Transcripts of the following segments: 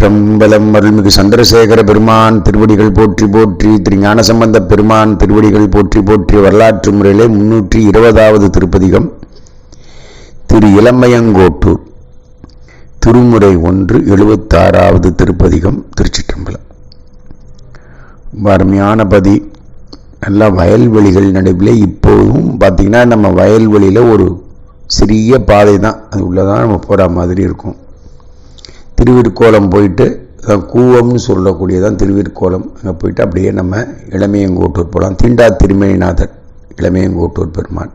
திருச்சிற்றம்பலம் அருள்மிகு சந்திரசேகர பெருமான் திருவடிகள் போற்றி போற்றி திரு சம்பந்த பெருமான் திருவடிகள் போற்றி போற்றி வரலாற்று முறையிலே முன்னூற்றி இருபதாவது திருப்பதிகம் திரு இளமையங்கோட்டூர் திருமுறை ஒன்று எழுபத்தாறாவது திருப்பதிகம் திருச்சிற்றம்பலம். ரொம்ப அருமையான பதி நல்ல வயல்வெளிகள் நடுவில் இப்போதும் பார்த்திங்கன்னா நம்ம வயல்வெளியில் ஒரு சிறிய பாதை தான் அது உள்ளதான் நம்ம போகிற மாதிரி இருக்கும். திருவிற்கோலம் போயிட்டு கூவம்னு சொல்லக்கூடியதான் திருவிற்கோலம் அங்கே போயிட்டு அப்படியே நம்ம இளமையங்கோட்டூர் போகலாம் தீண்டா திருமணிநாதர் இளமையங்கோட்டூர் பெருமான்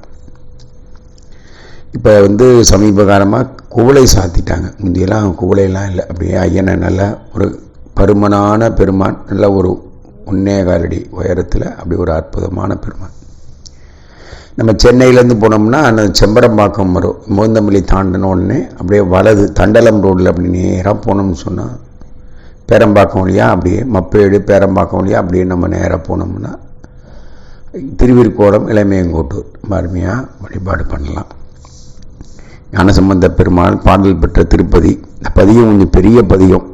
இப்போ வந்து சமீப காலமாக குவளை சாத்திட்டாங்க. முந்தியெல்லாம் குவளையெல்லாம் இல்லை. அப்படியே ஐயனை நல்ல ஒரு பருமனான பெருமான் நல்ல ஒரு ஒன்னே காலடி உயரத்தில் அப்படி ஒரு அற்புதமான பெருமான் நம்ம சென்னையிலேருந்து போனோம்னா அந்த செம்பரம்பாக்கம் வரும். மோந்தமல்லி தாண்டின உடனே அப்படியே வலது தண்டலம் ரோட்டில் அப்படி நேராக போனோம்னு சொன்னால் பேரம்பாக்கம் வழியாக அப்படியே மப்பேடு பேரம்பாக்கம் வழியாக அப்படியே நம்ம நேராக போனோம்னா திருவிற்கோடம் இளமையங்கோட்டூர் ரொம்ப அருமையாக வழிபாடு பண்ணலாம். ஞானசம்பந்த பெருமாள் பாடல் பெற்ற திருப்பதி. இந்த பதியம் கொஞ்சம் பெரிய பதியம்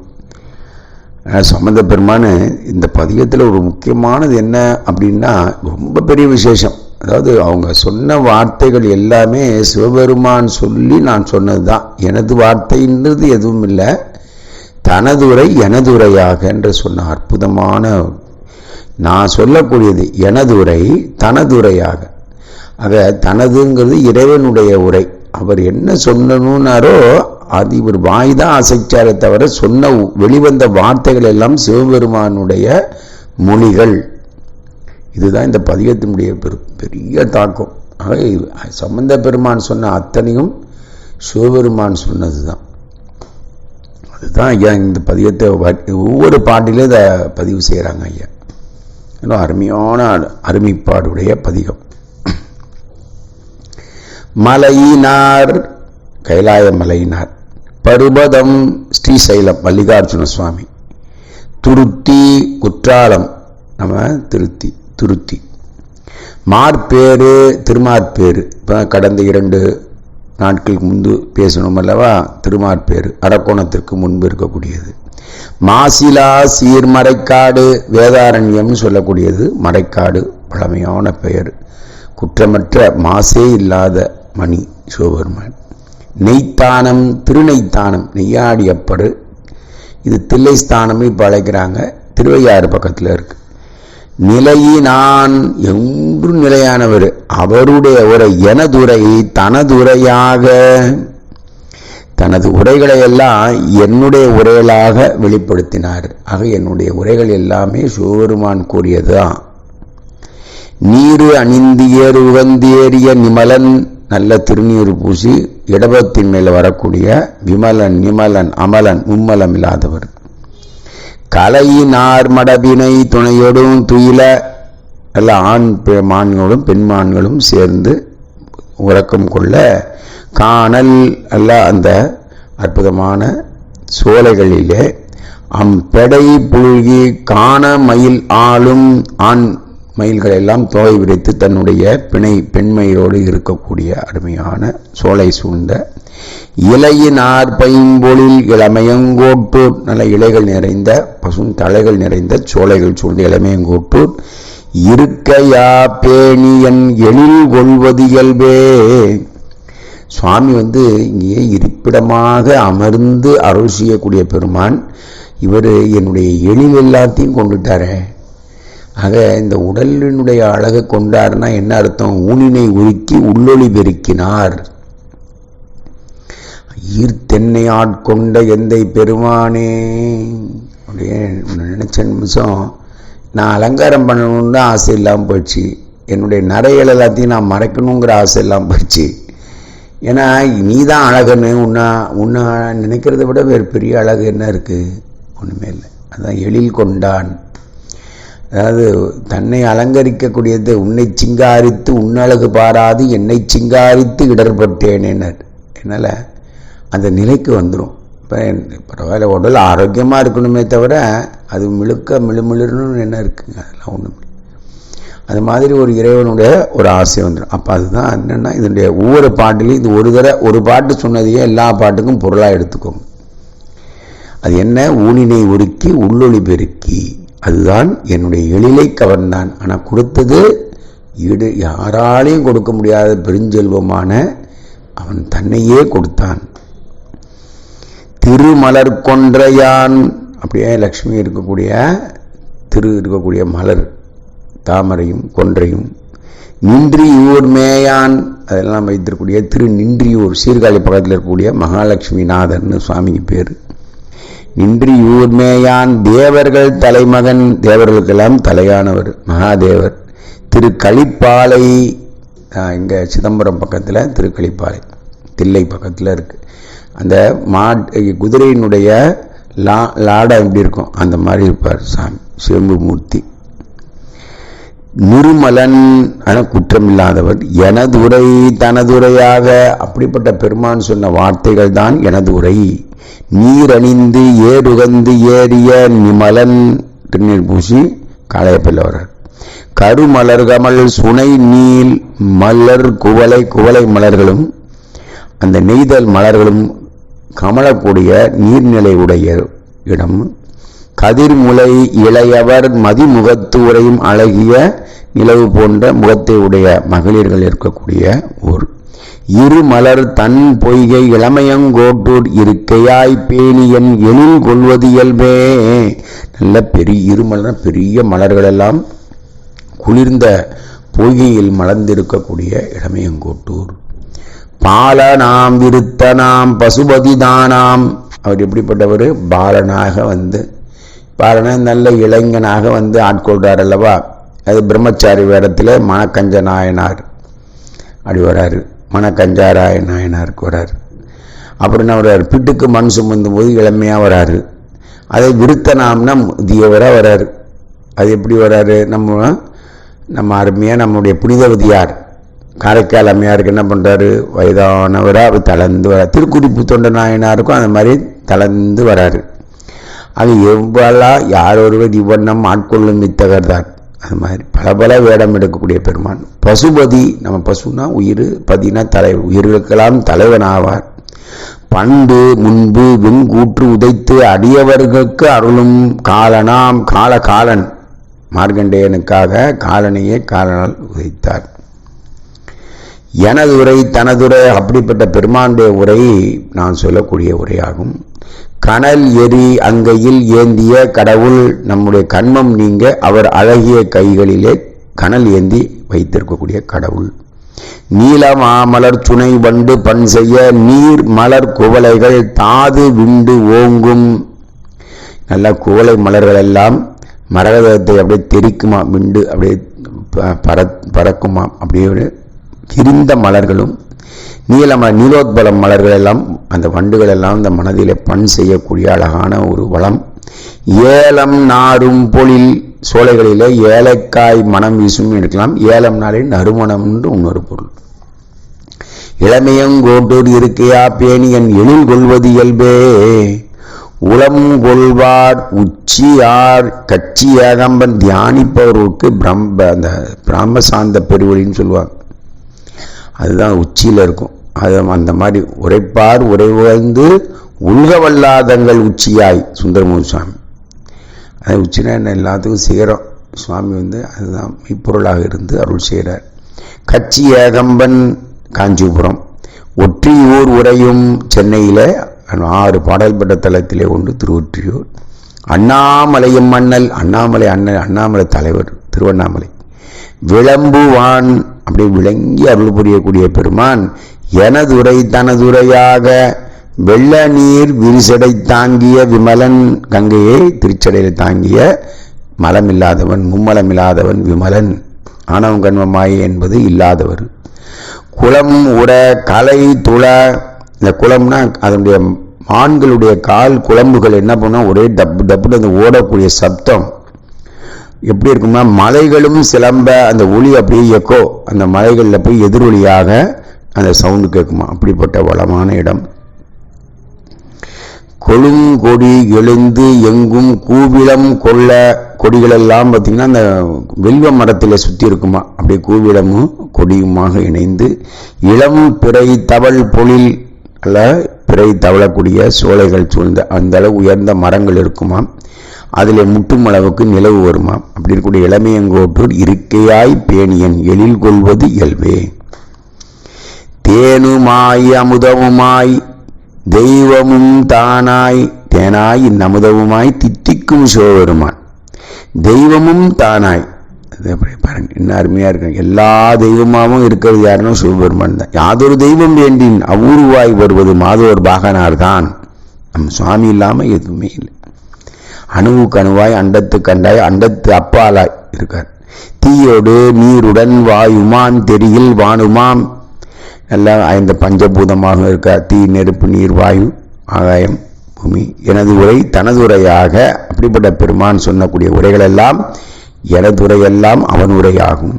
சம்பந்த பெருமான் இந்த பதியத்தில் ஒரு முக்கியமானது என்ன அப்படின்னா ரொம்ப பெரிய விசேஷம். அதாவது அவங்க சொன்ன வார்த்தைகள் எல்லாமே சிவபெருமான் சொல்லி நான் சொன்னது தான் எனது வார்த்தைன்றது எதுவும் இல்லை. தனதுரை எனதுரையாக என்று சொன்ன அற்புதமான நான் சொல்லக்கூடியது எனதுரை தனதுரையாக. ஆக தனதுங்கிறது இறைவனுடைய உரை. அவர் என்ன சொன்னணுன்னாரோ அது இவர் வாய் தான் அசைச்சாரே தவிர சொன்ன வெளிவந்த வார்த்தைகள் எல்லாம் சிவபெருமானுடைய மொழிகள். இதுதான் இந்த பதிகத்தினுடைய பெரு பெரிய தாக்கம். ஆக சம்பந்த பெருமான் சொன்ன அத்தனையும் சிவபெருமான் சொன்னது தான் அதுதான் ஐயா இந்த பதிகத்தை ஒவ்வொரு பாட்டிலும் இதை பதிவு செய்கிறாங்க ஐயா. இன்னும் அருமையான அருமைப்பாடுடைய பதிகம். மலையினார் கைலாய மலையினார் பருபதம் ஸ்ரீசைலம் மல்லிகார்ஜுன சுவாமி துருத்தி குற்றாலம் நம்ம திருத்தி. திருத்தி. மார்பேறு திருமார்பேறு. இப்போ கடந்த இரண்டு நாட்களுக்கு முன்பு பேசணும் அல்லவா? திருமார்பேறு அரக்கோணத்திற்கு முன்பு இருக்கக்கூடியது. மாசிலா சீர்மறைக்காடு வேதாரண்யம்னு சொல்லக்கூடியது. மறைக்காடு பழமையான பெயர். குற்றமற்ற மாசே இல்லாத மணி சிவபெருமான். நெய்த்தானம் திருநெய்த்தானம் நெய்யாடியப்படு. இது தில்லைஸ்தானம்னு இப்போ அழைக்கிறாங்க. திருவையாறு பக்கத்தில் இருக்குது நிலையினான் என்றும் நிலையானவர். அவருடைய உரை எனதுரை தனதுரையாக தனது உரைகளை எல்லாம் என்னுடைய உரைகளாக வெளிப்படுத்தினார். ஆக என்னுடைய உரைகள் எல்லாமே சிவபெருமான் கூறியதுதான். நீரு அணிந்தியர் உகந்தேறிய நிமலன் நல்ல திருநீர் பூசி இடபத்தின் மேல வரக்கூடிய விமலன் நிமலன் அமலன் மும்மலம் இல்லாதவர். கலையினார் மடபினை துணையோடும் துயில எல்லாம் ஆண் பெ- மான்களும் பெண்மான்களும் சேர்ந்து உறக்கம் கொள்ள காணல் அல்ல அந்த அற்புதமான சோலைகளிலே அம்பெடை புழுகி காண மயில் ஆளும் ஆண் மயில்கள் எல்லாம் தோகை விரித்து தன்னுடைய பிணை பெண்மையோடு இருக்கக்கூடிய அருமையான சோலை சூழ்ந்த இலையினார் பைம்பொழில் இளமையங்கோட்டூர் நல்ல இலைகள் நிறைந்த பசும் தலைகள் நிறைந்த சோலைகள் சூழ்ந்த இளமையங்கோட்டூர் இருக்கையா பேணியன் எழில் கொள்வது இயல்பே. சுவாமி வந்து இங்கே இருப்பிடமாக அமர்ந்து அருள் செய்யக்கூடிய பெருமான் இவர் என்னுடைய எழில் எல்லாத்தையும் கொண்டுட்டாரே. ஆக இந்த உடலினுடைய அழகை கொண்டாருன்னா என்ன அர்த்தம்? ஊனினை உருக்கி உள்ளொளி பெருக்கினார். ஈர்த்தென்னை ஆட்கொண்ட எந்தை பெருமானே. அப்படியே நினைச்ச நிமிஷம் நான் அலங்காரம் பண்ணணும்னு தான் ஆசை இல்லாமல் போயிடுச்சு. என்னுடைய நரைகள் எல்லாத்தையும் நான் மறைக்கணுங்கிற ஆசை இல்லாமல் போயிடுச்சு. ஏன்னா நீ தான் அழகுன்னு உன்னை உன்னை நினைக்கிறத விட வேறு பெரிய அழகு என்ன இருக்குது ஒன்றுமே இல்லை. அதுதான் எழில் கொண்டான். அதாவது தன்னை அலங்கரிக்கக்கூடியது உன்னை சிங்காரித்து உன்னழகு பாராது என்னை சிங்காரித்து இடர்பட்டேனேனர் என்னால் அந்த நிலைக்கு வந்துடும் இப்போ பரவாயில்ல உடல் ஆரோக்கியமாக இருக்கணுமே தவிர அது மிழுக்க மிளுமிளுன்னு என்ன இருக்குங்க? அதெல்லாம் ஒன்றும் அது மாதிரி ஒரு இறைவனுடைய ஒரு ஆசை வந்துடும் அப்போ அதுதான் என்னென்னா இதனுடைய ஒவ்வொரு பாட்டிலையும் இது ஒரு தடவை ஒரு பாட்டு சொன்னதையே எல்லா பாட்டுக்கும் பொருளாக எடுத்துக்கோங்க. அது என்ன? ஊனினை உருக்கி உள்ளொளி பெருக்கி. அதுதான் என்னுடைய எழிலை கவர்ந்தான். ஆனால் கொடுத்தது ஈடு யாராலையும் கொடுக்க முடியாத பெருஞ்செல்வமான அவன் தன்னையே கொடுத்தான். திருமலர் கொன்றையான். அப்படியே லக்ஷ்மி இருக்கக்கூடிய திரு இருக்கக்கூடிய மலர் தாமரையும் கொன்றையும். நின்றியூர் மேயான் அதெல்லாம் வைத்திருக்கக்கூடிய திரு நின்றியூர் சீர்காழி பக்கத்தில் இருக்கக்கூடிய மகாலக்ஷ்மிநாதர்னு சுவாமிக்கு பேர். நின்றியூர் மேயான் தேவர்கள் தலைமகன் தேவர்களுக்கெல்லாம் தலையானவர் மகாதேவர். திரு களிப்பாலை இங்கே சிதம்பரம் பக்கத்தில் திருக்களிப்பாலை தில்லை பக்கத்தில் இருக்குது அந்த மா குதிரையினுடைய லா லாடம் எப்படி இருக்கும்? அந்த மாதிரி இருப்பார் சாமி சிவம்பு மூர்த்தி. நிருமலன் என குற்றமில்லாதவர் எனதுரை தனதுரையாக அப்படிப்பட்ட பெருமான் சொன்ன வார்த்தைகள் தான் எனது உரை. நீர் அணிந்து ஏறுகந்து ஏறிய நிமலன் திருநீர் பூசி காளையப்பல்ல வர்றார். கருமலர் கமல் சுனை நீல் மலர் குவளை குவளை மலர்களும் அந்த நெய்தல் மலர்களும் கமலக்கூடிய நீர்நிலை உடைய இடம். கதிர்முலை இளையவர் மதிமுகத்து உரையும் அழகிய நிலவு போன்ற முகத்தை உடைய மகளிர்கள் இருக்கக்கூடிய ஊர். இரு மலர் தன் பொய்கை இளமையங்கோட்டூர் இருக்கையாய் பேணியன் எழில் கொள்வது இயல்பே. நல்ல பெரிய இருமலர் பெரிய மலர்கள் எல்லாம் குளிர்ந்த பொய்கையில் மலர்ந்திருக்கக்கூடிய இளமையங்கோட்டூர். பாலனாம் விருத்தனாம் பசுபதி தானாம் அவர் எப்படிப்பட்டவர்? பாலனாக வந்து பாலன நல்ல இளைஞனாக வந்து ஆட்கொள்கிறார் அல்லவா? அது பிரம்மச்சாரி வேடத்தில் மணக்கஞ்ச நாயனார் அப்படி வராரு. மணக்கஞ்சாராய நாயனாருக்கு வராரு. அப்புறம் என்ன வர்றாரு பிட்டுக்கு மண் சுமந்தும் போது இளமையாக வராரு. அதை விருத்தனாம்னா முதியவராக வராரு. அது எப்படி வராரு? நம்ம நம்ம அருமையாக நம்முடைய புனிதவதியார். காரைக்கால் அம்மையாருக்கு என்ன பண்ணுறாரு வயதானவராக அவர் தளர்ந்து வரார் திருக்குறிப்பு தொண்ட நாயனாருக்கும் அந்த மாதிரி தளர்ந்து வராரு. அது எவ்வளா யார் ஒருவர் இவ்வண்ணம் ஆட்கொள்ளும் மித்தகர் தான். அது மாதிரி பல பல வேடம் எடுக்கக்கூடிய பெருமான். பசுபதி நம்ம பசுனா உயிர் பதினா தலை உயிர்களுக்கெல்லாம் தலைவன் ஆவார் பண்டு முன்பு வெங்கூற்று உதைத்து அடியவர்களுக்கு அருளும் காலனாம் கால காலன் மார்கண்டேயனுக்காக காலனையே காலனால் உதைத்தார். எனது உரை தனதுரை அப்படிப்பட்ட பெருமானுடைய உரை நான் சொல்லக்கூடிய உரையாகும். கனல் எரி அங்கையில் ஏந்திய கடவுள் நம்முடைய கண்மம் நீங்க அவர் அழகிய கைகளிலே கனல் ஏந்தி வைத்திருக்கக்கூடிய கடவுள். நீல மாமலர் துணை வண்டு பண் செய்ய நீர் மலர் குவளைகள் தாது விண்டு ஓங்கும். நல்ல குவளை மலர்கள் எல்லாம் மரகதத்தை அப்படியே தெரிக்குமா விண்டு அப்படியே பற பறக்குமா அப்படியே கிரிந்த மலர்களும் நீலம நீலோத்பலம் மலர்கள் எல்லாம் அந்த வண்டுகள் எல்லாம் அந்த மனதிலே பண் செய்யக்கூடிய அழகான ஒரு வளம். ஏலம் நாரும் பொழில் சோலைகளிலே ஏலக்காய் மனம் வீசும் எடுக்கலாம். ஏலம் நாளில் நறுமணம் என்று இன்னொரு பொருள். இளமையங்கோட்டூர் இருக்கையா பேணியன் எழில் கொள்வது இயல்பே. உளம் கொள்வார் உச்சியார் கட்சி ஏகம்பன் தியானிப்பவர்களுக்கு பிரம்ம அந்த பிராம சாந்த பெருவழின்னு சொல்லுவாங்க. அதுதான் உச்சியில் இருக்கும். அது அந்த மாதிரி உரைப்பார் உரைவந்து உள்கவல்லாதங்கள் உச்சியாய் சுந்தரமூர் சுவாமி. அது உச்சினா என்ன? எல்லாத்துக்கும் சிகரம். சுவாமி வந்து அதுதான் மெய்ப்பொருளாக இருந்து அருள் செய்கிறார் கட்சி ஏகம்பன் காஞ்சிபுரம். ஒற்றியூர் உரையும் சென்னையில் ஆறு பாடல் பெற்ற தலத்திலே ஒன்று திருவொற்றியூர். அண்ணாமலையும் மன்னல் அண்ணாமலை அண்ணன் அண்ணாமலை தலைவர் திருவண்ணாமலை. விளம்புவான் அப்படி விளங்கி அருள் புரியக்கூடிய பெருமான் எனதுரை தனதுரையாக வெள்ள நீர் விரிசடை தாங்கிய விமலன் கங்கையை திருச்சடையில் தாங்கிய மலமில்லாதவன் மும்மலமில்லாதவன் விமலன். ஆணவம் கண்மமாய் என்பது இல்லாதவர். குளம் உட கலை துள இந்த குளம்னா அதனுடைய மான்களுடைய கால் குழம்புகள் என்ன பண்ணால் ஒரே டப்பு டப்புன்னு அந்த ஓடக்கூடிய சப்தம். எப்படி இருக்குமா மலைகளும் சிலம்ப அந்த ஒளி அப்படியே எக்கோ அந்த மலைகளில் போய் எதிரொலியாக அந்த சவுண்டு கேட்குமா? அப்படிப்பட்ட வளமான இடம். கொழுங்கொடி எழுந்து எங்கும் கூவிளம் கொள்ள கொடிகளெல்லாம் பார்த்திங்கன்னா அந்த வெல்வ மரத்தில் சுற்றி இருக்குமா? அப்படியே கூவிளமும் கொடியுமாக இணைந்து இளம் பிறை தவள் பொழில் அல்ல பிறை தவழக்கூடிய சோலைகள் சூழ்ந்த அந்த அளவு உயர்ந்த மரங்கள் இருக்குமாம். அதில் முட்டும் அளவுக்கு நிலவு வருமாம் அப்படி இருக்கக்கூடிய இளமையங்கோட்டூர் இருக்கையாய் பேணியன் எழில் கொள்வது இயல்பே. தேனுமாய் அமுதமுமாய் தெய்வமும் தானாய் தேனாய் இந்நமுதவுமாய் தித்திக்கும் சிவபெருமான் தெய்வமும் தானாய். அது அப்படி பாருங்க என்ன அருமையாக இருக்கு எல்லா தெய்வமாகவும் இருக்கிறது யாருன்னா சிவபெருமான் தான். யாதொரு தெய்வம் வேண்டின் அவ்வூருவாய் வருவது மாதோர் பாகனார் தான் நம்ம சுவாமி இல்லாமல் எதுவுமே இல்லை. அணுவுக்கு அணுவாய் அண்டத்து கண்டாய் அண்டத்து அப்பாலாய் இருக்கார். தீயோடு நீருடன் வாயுமாம் தெரியில் வானுமாம். எல்லாம் ஐந்து பஞ்சபூதமாக இருக்கார். தீ நெருப்பு நீர் வாயு ஆகாயம் பூமி. எனது உரை தனது உரையாக அப்படிப்பட்ட பெருமான் சொன்னக்கூடிய உரைகளெல்லாம் எனது உரையெல்லாம் அவன் உரையாகும்.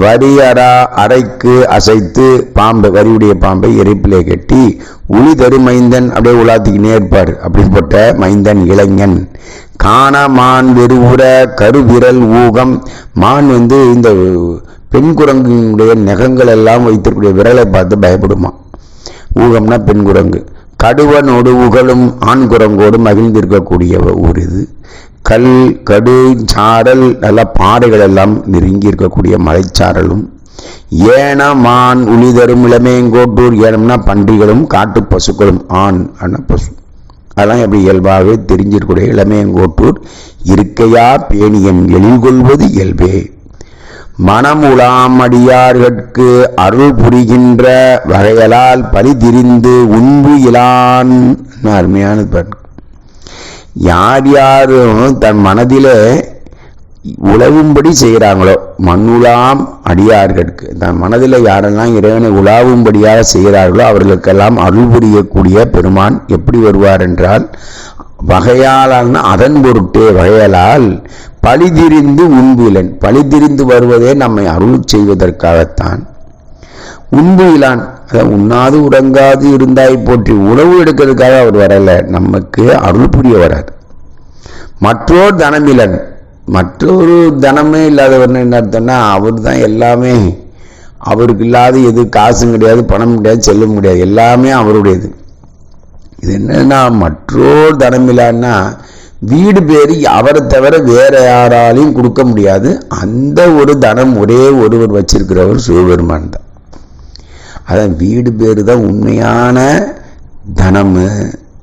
வரியரா அரைக்கு அசைத்து பாம்பை வரியுடைய பாம்பை எரிப்பிலே கட்டி உளி தரு மைந்தன் அப்படியே உலாத்திக்கினே இருப்பார். அப்படிப்பட்ட மைந்தன் இளைஞன். காண மான் வெறுவுற கருவிரல் ஊகம். மான் வந்து இந்த பெண் குரங்குடைய நகங்கள் எல்லாம் வைத்திருக்கூடிய விரலை பார்த்து பயப்படுமா? ஊகம்னா பெண் குரங்கு. கடுவனோடு உகழும் ஆண் குரங்கோடு மகிழ்ந்திருக்கக்கூடிய ஊர் இது. கல் கடு சாரல் நல்ல பாறைகள் எல்லாம் நெருங்கி இருக்கக்கூடிய மலைச்சாரலும் ஏன மான் உளிதரும் இளமையங்கோட்டூர் ஏனம்னா பன்றிகளும் காட்டு பசுக்களும் ஆண் அன பசு. அதெல்லாம் எப்படி இயல்பாகவே தெரிஞ்சிருக்கூடிய இளமையங்கோட்டூர் இருக்கையா பேணியன் எழில் கொள்வது இயல்பே. மனமுலாம் அடியார்கட்கு அருள் புரிகின்ற வகையலால் பலி திரிந்து உண்பு இலான். அருமையானது யார் யாரும் தன் மனதிலே உழவும்படி செய்கிறாங்களோ மண்ணுலாம் அடியார்களுக்கு தன் மனதில் யாரெல்லாம் இறைவனை உலாவும்படியாக செய்கிறார்களோ அவர்களுக்கெல்லாம் அருள் புரியக்கூடிய பெருமான் எப்படி வருவார் என்றால் வகையாலான அதன் பொருட்டே வகையலால் பழிதிரிந்து உண்பிலன். பழிதிரிந்து வருவதே நம்மை அருள் செய்வதற்காகத்தான். உண்பு இலான் அதாவது உண்ணாது உறங்காது இருந்தாய் போற்றி உணவு எடுக்கிறதுக்காக அவர் வரல. நமக்கு அருள் புரிய வராது. மற்றோர் தனமிலன். மற்றொரு தனமே இல்லாதவர்னு என்ன அர்த்தம்னா அவர் தான் எல்லாமே. அவருக்கு இல்லாத எது காசும் கிடையாது பணம் கிடையாது செல்ல முடியாது எல்லாமே அவருடையது. இது என்னன்னா மற்றோர் தனமில்லான்னா வீடு பேரு அவரை தவிர வேற யாராலையும் கொடுக்க முடியாது. அந்த ஒரு தனம் ஒரே ஒருவர் வச்சிருக்கிறவர் சிவபெருமான் தான். அதான் வீடு பேர் தான் உண்மையான தனம்.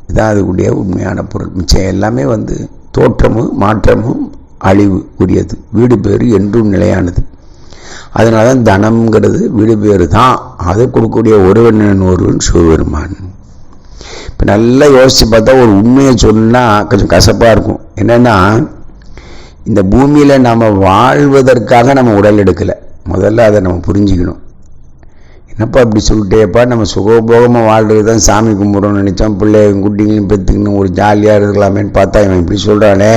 இதான் அதுக்குடைய உண்மையான பொருள். மிச்சம் எல்லாமே வந்து தோற்றமும் மாற்றமும் அழிவு உரியது. வீடு பேர் என்றும் நிலையானது. அதனால தான் தனம்ங்கிறது வீடு பேர் தான் அதை கொடுக்கக்கூடிய ஒருவன் ஒருவன் சிவபெருமான். இப்போ நல்லா யோசித்து பார்த்தா ஒரு உண்மையை சொன்னால் கொஞ்சம் கசப்பாக இருக்கும். என்னென்னா இந்த பூமியில் நம்ம வாழ்வதற்காக நம்ம உடல் எடுக்கலை. முதல்ல அதை நம்ம புரிஞ்சுக்கணும். என்னப்பா இப்படி சொல்லிட்டேப்பா? நம்ம சுகபோகமாக வாழ்றது தான் சாமி கும்பிட்றோம்னு நினச்சோம். பிள்ளைங்க குட்டிங்களையும் பெற்றுக்கணும் ஒரு ஜாலியாக இருக்கலாமேன்னு பார்த்தா இவன் இப்படி சொல்கிறானே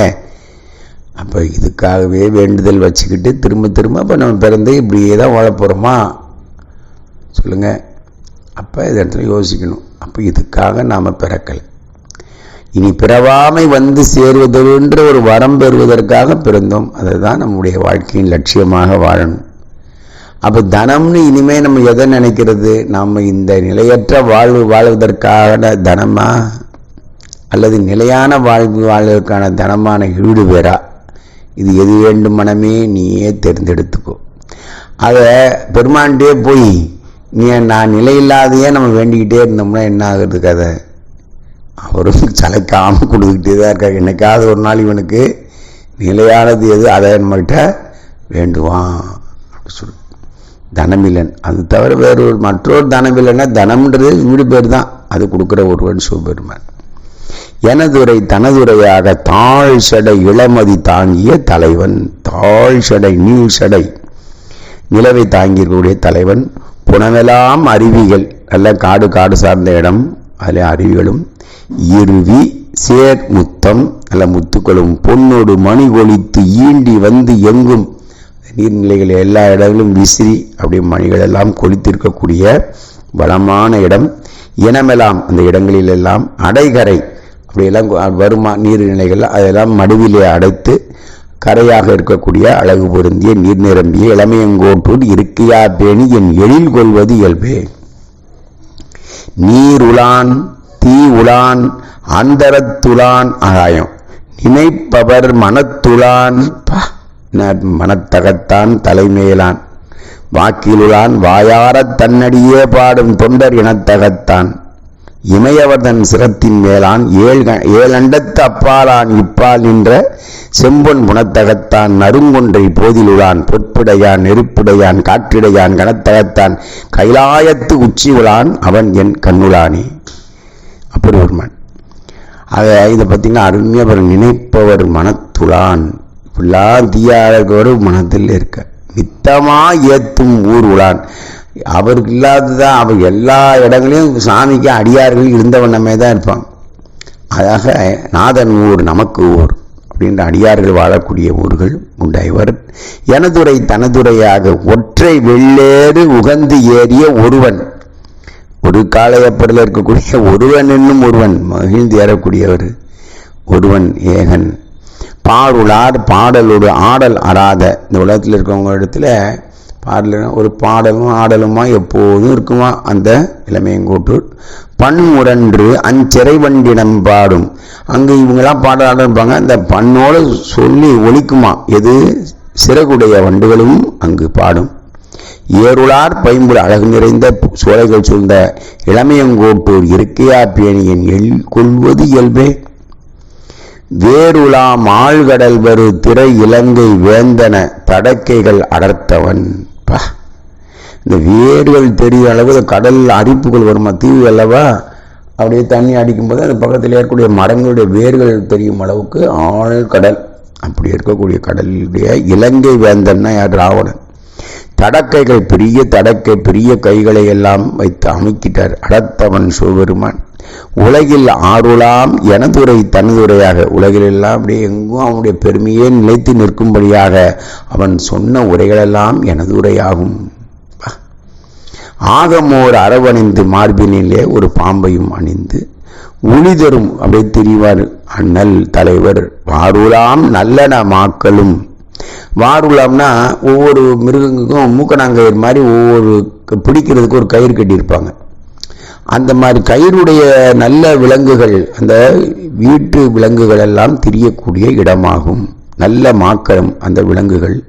அப்போ இதுக்காகவே வேண்டுதல் வச்சுக்கிட்டு திரும்ப திரும்ப அப்போ நம்ம பிறந்து இப்படியே தான் வாழ போகிறோமா சொல்லுங்கள் அப்போ இது இடத்துல யோசிக்கணும். அப்போ இதுக்காக நாம் பிறக்கலை. இனி பிறவாமை வந்து சேருவதென்ற ஒரு வரம் பெறுவதற்காக பிறந்தோம். அதுதான் நம்முடைய வாழ்க்கையின் லட்சியமாக வாழணும். அப்போ தனம்னு இனிமே நம்ம எதை நினைக்கிறது? நாம் இந்த நிலையற்ற வாழ்வு வாழ்வதற்கான தனமா? அல்லது நிலையான வாழ்வு வாழ்வதற்கான தனமான ஈடு வேறா? இது எது வேண்டும் மனமே? நீயே தேர்ந்தெடுத்துக்கோ. அதை பெருமான்டே போய் நீ நான் நிலையில்லாதையே நம்ம வேண்டிக்கிட்டே இருந்தோம்னா என்ன ஆகுறது கதை? அவரும் சலைக்காமல் கொடுத்துக்கிட்டே தான் இருக்காரு. என்னைக்காவது ஒரு நாள் இவனுக்கு நிலையானது எது? அதை நம்மகிட்ட வேண்டுவான் அப்படி சொல்லு. தனமில்லன். அது தவிர வேறு ஒரு மற்றொரு தனமில்லைன்னா தனம்ன்றது வீடு பேர் தான். அது கொடுக்குற ஒருவன் சிவபெருமான். எனதுரை தனதுரையாக தாழ் சடை இளமதி தாங்கிய தலைவன். தாழ் சடை நீள் சடை. நிலவை தாங்கியிருக்கக்கூடிய தலைவன். புனமெல்லாம் அருவிகள் நல்ல காடு காடு சார்ந்த இடம். அதில் அருவிகளும். இருவி சேர் முத்தம் நல்ல முத்துக்களும். பொன்னோடு மணி ஒழித்து ஈண்டி வந்து எங்கும் நீர்நிலைகள் எல்லா இடங்களும் விசிறி அப்படி மணிகள் எல்லாம் கொளித்திருக்கக்கூடிய வளமான இடம். இனமெல்லாம் அந்த இடங்களில் எல்லாம் அடைகரை அப்படியெல்லாம் வருமா நீர்நிலைகள் அதெல்லாம் மடுவிலே அடைத்து கரையாக இருக்கக்கூடிய அழகு பொருந்திய நீர் நிரம்பிய இளமையங்கோட்டூர் இருக்கையா பேணி என் எழில் கொள்வது இயல்பே. நீர் உலான் தீ உலான் அந்தரத்துலான் ஆகாயம். நினைப்பவர் மனத்துலான் பா, மனத்தகத்தான் தலைமையிலான் வாக்கிலுளான் வாயாரத் தன்னடியே பாடும் தொண்டர் இனத்தகத்தான். இமயவர்தன் சிரத்தின் மேலான் ஏழ் ஏழண்டத்து அப்பாலான் இப்பால் நின்ற செம்பொன் குணத்தகத்தான் நறுங்கொன்றை போதிலுளான் பொற்புடையான் நெருப்புடையான் காற்றிடையான் கனத்தகத்தான் கைலாயத்து உச்சியுளான் அவன் என் கண்ணுளானே அப்படி ஒருவன் ஆக இதை பார்த்தீங்கன்னா அருமையாக நினைப்பவர் மனத்துளான் இப்படிலாம் தீயாளர்களோடு மனத்தில் இருக்க. மித்தமாக ஏத்தும் ஊர் உளான் அவருக்கு இல்லாததான் அவர் எல்லா இடங்களையும் சாமிக்கு அடியார்கள் இருந்த வண்ணமே தான் இருப்பாங்க அதாக நாதன் ஊர் நமக்கு ஊர் அப்படின்ற அடியார்கள் வாழக்கூடிய ஊர்கள் உண்டாய்வர் எனதுரை தனதுரையாக ஒற்றை வெள்ளேறு உகந்து ஏறிய ஒருவன். ஒரு காளையப்படில் இருக்கக்கூடிய ஒருவன் என்னும் ஒருவன் மகிழ்ந்து ஏறக்கூடியவர். ஒருவன் ஏகன். பாடுளார் பாடலோடு ஆடல் அறாத. இந்த உலகத்தில் இருக்கிறவங்க இடத்துல பாடல் ஒரு பாடலும் ஆடலுமா எப்போதும் இருக்குமா? அந்த இளமையங்கோட்டூர் பன்முரன்று அஞ்சிறை வண்டிடம் பாடும். அங்கே இவங்கெல்லாம் பாடல் ஆடப்பாங்க அந்த பண்ணோடு சொல்லி ஒழிக்குமா எது? சிறகுடைய வண்டுகளும் அங்கு பாடும். ஏருளார் பைம்புல அழகு நிறைந்த சோலைகள் சூழ்ந்த இளமையங்கோட்டூர் இருக்கையா பேணியின் எள் கொள்வது இயல்பே. வேருளாம் ஆழ்கடல் வரு திரை இலங்கை வேந்தன தடக்கைகள் அடர்த்தவன். பா. இந்த வேர்கள் தெரிய அளவு கடல் அரிப்புகள் வருமா? தீவு அல்லவா? அப்படியே தண்ணி அடிக்கும்போது அந்த பக்கத்தில் இருக்கக்கூடிய மரங்களுடைய வேர்கள் தெரியும் அளவுக்கு ஆழ்கடல். அப்படி இருக்கக்கூடிய கடலுடைய இலங்கை வேந்தன்னா யார்? ராவணன் தடக்கைகள் பெரிய தடக்கை பெரிய கைகளை எல்லாம் வைத்து அமைக்கிட்டார் அடத்தவன் சிவபெருமான். உலகில் ஆருளாம் எனதுரை தனதுரையாக. உலகிலெல்லாம் அப்படியே எங்கும் அவனுடைய பெருமையே நிலைத்து நிற்கும்படியாக அவன் சொன்ன உரைகளெல்லாம் எனதுரையாகும். ஆகமோர் அரவணிந்து மார்பினிலே ஒரு பாம்பையும் அணிந்து உளிதரும் அப்படியே திரிவார் அண்ணல் தலைவர். வாருலாம் நல்லன மாக்களும். வாருலாம்னா ஒவ்வொரு மிருகங்களுக்கும் மூக்கணாங்கயிறு மாதிரி ஒவ்வொரு க- பிடிக்கிறதுக்கு ஒரு கயிறு கட்டியிருப்பாங்க. அந்த மாதிரி கயிறுடைய நல்ல விலங்குகள் அந்த வீட்டு விலங்குகள் எல்லாம் திரியக்கூடிய இடமாகும். நல்ல மாக்கரம் அந்த விலங்குகள்.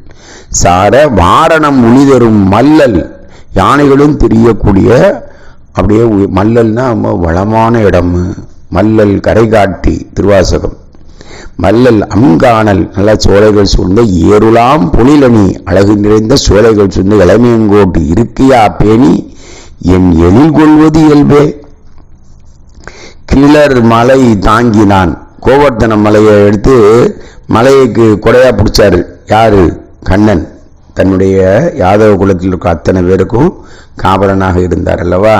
சார வாரணம் உளிதரும் மல்லல். யானைகளும் திரியக்கூடிய அப்படியே மல்லல்னா ரொம்ப வளமான இடம். மல்லல் கரை காட்டி திருவாசகம். மல்லல் அங்கானல் நல்ல சோலைகள் சூழ்ந்த ஏருளாம் பொழிலணி அழகு நிறைந்த சோலைகள் சூழ்ந்த இளமையங்கோட்டு இருக்கையா பேணி என் எழில் கொள்வது இயல்பே. கிளர் மலை தாங்கினான். கோவர்த்தன மலையை எடுத்து மலைக்கு கொடையா பிடிச்சாரு. யாரு? கண்ணன். தன்னுடைய யாதவ குலத்தில் இருக்க அத்தனை பேருக்கும் காவலனாக இருந்தார் அல்லவா?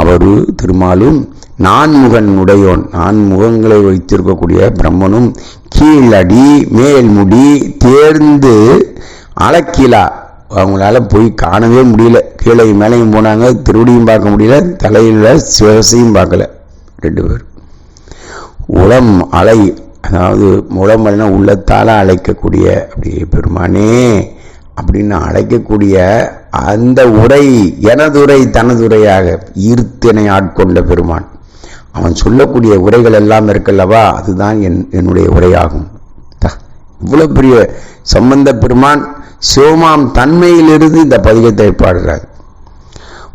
அவரு திருமாலும் நான்முகன் உடையோன் நான்முகங்களை வைத்திருக்கக்கூடிய பிரம்மனும் கீழடி மேல்முடி தேர்ந்து அலக்கிலா அவங்களால போய் காணவே முடியல. கீழே மேலையும் போனாங்க திருவடியும் பார்க்க முடியல தலையில சிவசையும் பார்க்கல. ரெண்டு பேர் உளம் அலை அதாவது உளம் அலைனா உள்ளத்தால அழைக்கக்கூடிய அப்படி பெருமானே அப்படின்னு அழைக்கக்கூடிய அந்த உரை எனதுரை தனதுரையாக ஈர்த்தினை ஆட்கொண்ட பெருமான். அவன் சொல்லக்கூடிய உரைகள் எல்லாம் இருக்கல்லவா? அதுதான் என் என்னுடைய உரையாகும். இவ்வளோ பெரிய சம்பந்த பெருமான் சிவமாம் தன்மையிலிருந்து இந்த பதிகத்தை பாடுறார்.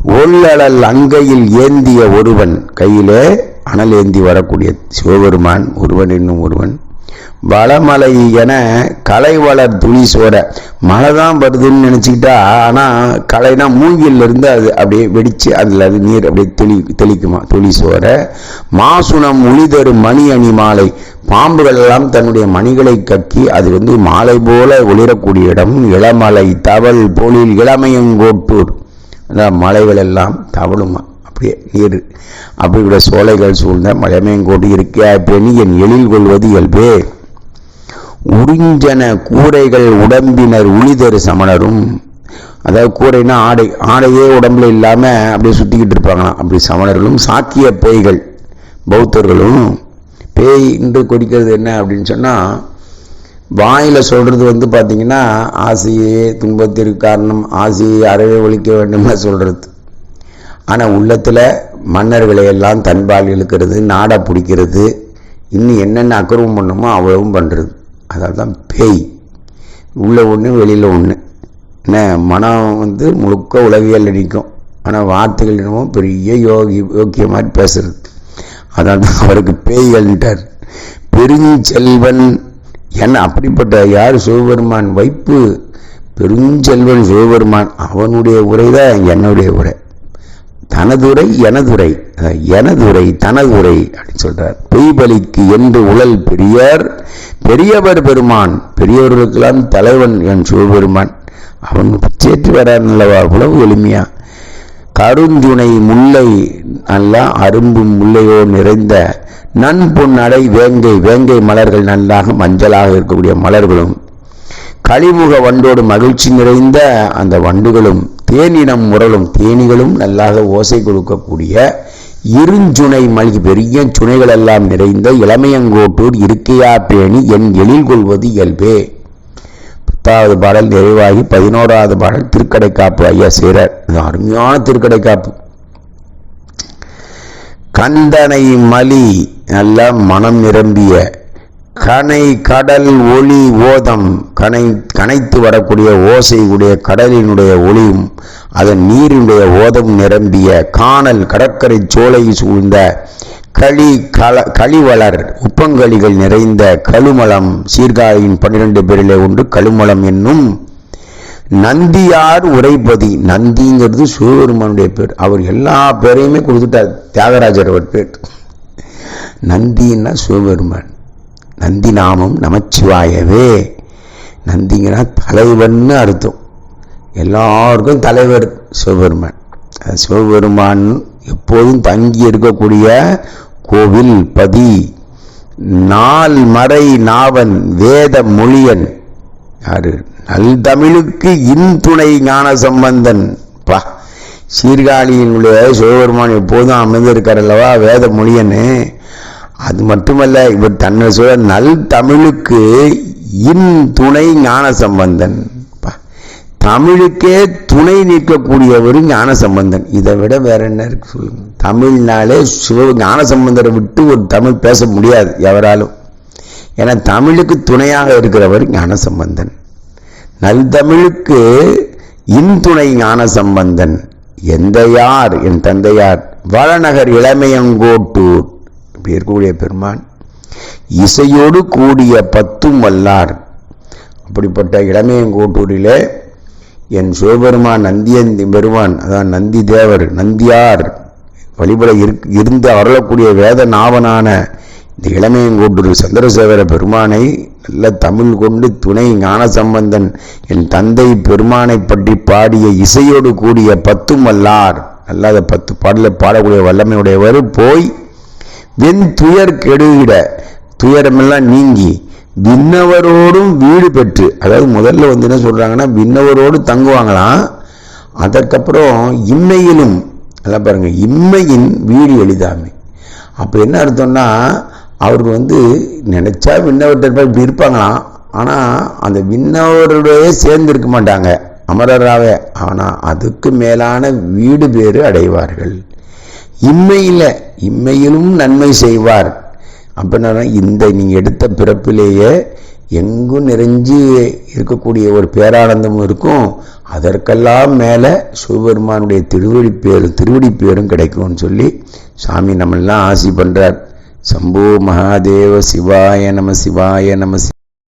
ஒல்லழல் அங்கையில் ஏந்திய ஒருவன் கையிலே அனல் ஏந்தி வரக்கூடிய சிவபெருமான் ஒருவன் என்னும் ஒருவன் வளமலை என கலை வளர் துளி சோர மழை தான் வருதுன்னு நினச்சிக்கிட்டா ஆனால் கலைனா மூங்கிலிருந்து அது அப்படியே வெடித்து அதில் அது நீர் அப்படியே தெளி தெளிக்குமா? துளி சோர மாசுணம் ஒளிதரும் மணி அணி மாலை. பாம்புகள் எல்லாம் தன்னுடைய மணிகளை கக்கி அது வந்து மாலை போல ஒளிரக்கூடிய இடம். இளமலை தவள் பொழில் இளமையங்கோட்டூர். அந்த மலைகள் எல்லாம் தவழுமா? அப்படியே நீர். அப்படி அப்படிப்பட்ட சோலைகள் சூழ்ந்த மலைமையங்கோட்டு இருக்கையா பெணி என் எழில் கொள்வது இயல்பே. உறிஞ்சன கூரைகள் உடம்பினர் உளிதரு சமணரும். அதாவது கூரைனா ஆடை ஆடையே உடம்புல இல்லாமல் அப்படியே சுற்றிக்கிட்டு இருப்பாங்களாம். அப்படி சமணர்களும் சாக்கிய பேய்கள் பௌத்தர்களும். பேய் என்று குறிக்கிறது என்ன அப்படின்னு சொன்னால் வாயில சொல்கிறது வந்து பார்த்திங்கன்னா ஆசையே துன்பத்திற்கு காரணம் ஆசையை அறவே ஒழிக்க வேண்டும்னு சொல்கிறது ஆனால் உள்ளத்தில் மன்னர்களை எல்லாம் தன்பால் இழுக்கிறது நாடை பிடிக்கிறது இன்னும் என்னென்ன அக்கிரமம் பண்ணுமோ அவ்வளவும் பண்ணுறது அதாவது தான் பேய். உள்ளே ஒன்று வெளியில் ஒன்று என்ன மனம் வந்து முழுக்க உலகியல் நிற்கும். ஆனால் வார்த்தைகள் என்னமோ பெரிய யோகி யோக்கிய மாதிரி பேசுறது. அதான் தான் அவருக்கு பேய்கள்ன்ட்டார் பெருஞ்செல்வன் என்ன அப்படிப்பட்ட யார் சிவபெருமான்? வைப்பு. பெருஞ்செல்வன் சிவபெருமான் அவனுடைய உரை தான் என்னுடைய உரை. தனதுரை எனதுரை எனதுரை தனதுரை அப்படின்னு சொல்றார். பொய்பலிக்கு என்று உழல் பெரியார் பெரியவர் பெருமான் பெரியவர்களுக்கெல்லாம் தலைவன் என் சிவபெருமான். அவன் பிச்சேற்றி வரான் அல்லவா? அவ்வளவு எளிமையா. கருந்துணை முல்லை நல்லா அரும்பும் முல்லையோ நிறைந்த நன்பொன் அடை வேங்கை வேங்கை மலர்கள் நன்றாக மஞ்சளாக இருக்கக்கூடிய மலர்களும் கழிமுக வண்டோடு மகிழ்ச்சி நிறைந்த அந்த வண்டுகளும் தேனினம் முரளும் தேனிகளும் நல்லாக ஓசை கொடுக்கக்கூடிய இருஞ்சுனை மல்கி பெரிய சுனைகள் எல்லாம் நிறைந்த இளமையங்கோட்டூர் இருக்கையா பேணி என் எழில் கொள்வது இயல்பே. பத்தாவது பாடல் நிறைவாகி பதினோராவது பாடல் திருக்கடைக்காப்பு ஐயா சேரர். இது அருமையான திருக்கடைக்காப்பு. கந்தனை மலி நல்ல மனம் நிரம்பிய கனை கடல் ஒளி ஓதம். கனை கனைத்து வரக்கூடிய ஓசை உடைய கடலினுடைய ஒளியும் அதன் நீரினுடைய ஓதம் நிரம்பிய காணல் கடற்கரை சோலை சூழ்ந்த களி கள களிவளர் உப்பங்களிகள் நிறைந்த கழுமலம் சீர்காழியின் பன்னிரண்டு பேரிலே ஒன்று கழுமலம் என்னும் நந்தியார் உரைபதி நந்திங்கிறது சிவபெருமானுடைய பேர். அவர் எல்லா பேரையுமே கொடுத்துட்டார். தியாகராஜர் அவர் பேர். நந்தின்னா சிவபெருமான். நந்தி நாமம் நமச்சிவாயவே. நந்திங்கன்னா தலைவன்னு அர்த்தம். எல்லாருக்கும் தலைவர் சிவபெருமான். சிவபெருமான் எப்போதும் தங்கி இருக்கக்கூடிய கோவில் பதி. நாள் மறை நாவன் வேத மொழியன். யாரு? நல் தமிழுக்கு இன்துணை ஞான சம்பந்தன். பா. சீர்காழியினுடைய சிவபெருமான் எப்போதும் அமைந்திருக்கார் அல்லவா? வேத மொழியன்னு அது மட்டுமல்ல இவர் தன்னை சொல்ல நல் தமிழுக்கு இன் துணை ஞான சம்பந்தன் தமிழுக்கே துணை நிற்கக்கூடியவர் ஞான சம்பந்தன் இதை விட வேற என்ன இருக்கு சொல்லுங்க. தமிழ்னாலே சிவ ஞான சம்பந்தரை விட்டு ஒரு தமிழ் பேச முடியாது எவராலும். ஏன்னா தமிழுக்கு துணையாக இருக்கிறவர் ஞான சம்பந்தன் நல் தமிழுக்கு இன்துணை ஞான சம்பந்தன் எந்த யார் என் தந்தையார் வளநகர் இளமையங்கோட்டூர். இப்படி இருக்கக்கூடிய பெருமான். இசையோடு கூடிய பத்தும் வல்லார் அப்படிப்பட்ட இளமையங்கோட்டூரிலே என் சிவபெருமான் நந்தியந்தி பெருமான் அதான் நந்தி தேவர் நந்தியார் வழிபட இருக்- இருந்து அருளக்கூடிய வேத நாவனான இந்த இளமையங்கோட்டூர் சந்திரசேகர பெருமானை நல்ல தமிழ் கொண்டு துணை ஞான சம்பந்தன் என் தந்தை பெருமானை பற்றி பாடிய இசையோடு கூடிய பத்தும் வல்லார் அல்லாத பத்து பாடலை பாடக்கூடிய வல்லமையுடையவர் போய் வெண் துயர் கெடுகிட துயரமெல்லாம் நீங்கி விண்ணவரோடும் வீடு பெற்று அதாவது முதல்ல வந்து என்ன சொல்கிறாங்கன்னா விண்ணவரோடு தங்குவாங்களாம். அதற்கப்புறம் இம்மையிலும் நல்லா பாருங்கள் இம்மையின் வீடு எளிதாமை. அப்போ என்ன அர்த்தம்னா அவருக்கு வந்து நினச்சா விண்ணவர்கிட்ட போய் இப்படி இருப்பாங்களாம். ஆனால் அந்த விண்ணவருடைய சேர்ந்து இருக்க மாட்டாங்க அமரராகவே ஆனால் அதுக்கு மேலான வீடு பேறு அடைவார்கள். இம்மையில் இம்மையிலும் நன்மை செய்வார். அப்படின்னா இந்த நீங்கள் எடுத்த பிறப்பிலேயே எங்கும் நிறைஞ்சு இருக்கக்கூடிய ஒரு பேரானந்தமும் இருக்கும். அதற்கெல்லாம் மேலே சிவபெருமானுடைய திருவடி பேரு திருவடி பேரும் கிடைக்கும்னு சொல்லி சாமி நம்மளாம் ஆசி பண்றார். சம்போ மகாதேவ சிவாய நம சிவாய நம